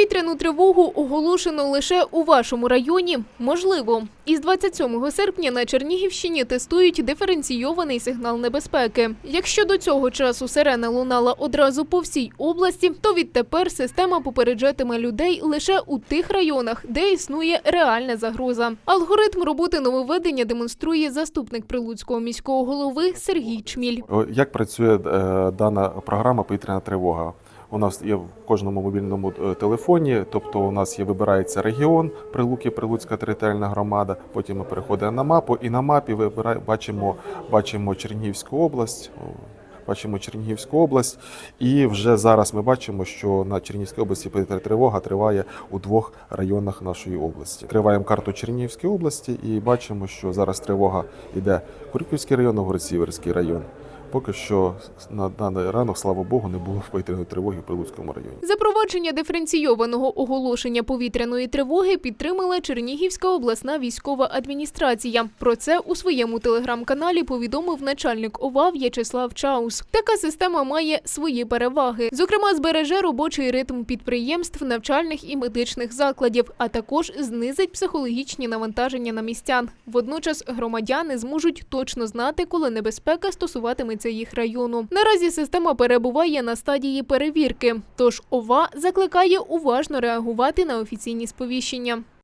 Повітряну тривогу оголошено лише у вашому районі. Можливо, із 27 серпня на Чернігівщині тестують диференційований сигнал небезпеки. Якщо до цього часу сирена лунала одразу по всій області, то відтепер система попереджатиме людей лише у тих районах, де існує реальна загроза. Алгоритм роботи нововведення демонструє заступник прилуцького міського голови Сергій Чміль. Як працює е, дана програма повітряна тривога? У нас є в кожному мобільному е, телефоні, тобто у нас є вибирається регіон Прилуки, Прилуцька територіальна громада. Потім ми переходимо на мапу, і на мапі вибираємо, бачимо, бачимо Чернігівську область. Бачимо Чернігівську область, і вже зараз ми бачимо, що на Чернігівській області тривога триває у двох районах нашої області. Відкриваємо карту Чернігівської області і бачимо, що зараз тривога йде Курківський район, Новгород-Сіверський район. Поки що на даний ранок, слава Богу, не було повітряної тривоги в Прилуцькому районі. Запровадження диференційованого оголошення повітряної тривоги підтримала Чернігівська обласна військова адміністрація. Про це у своєму телеграм-каналі повідомив начальник ОВА В'ячеслав Чаус. Така система має свої переваги. Зокрема, збереже робочий ритм підприємств, навчальних і медичних закладів, а також знизить психологічні навантаження на містян. Водночас громадяни зможуть точно знати, коли небезпека стосуватиметься їх району. Наразі система перебуває на стадії перевірки, тож ОВА закликає уважно реагувати на офіційні сповіщення.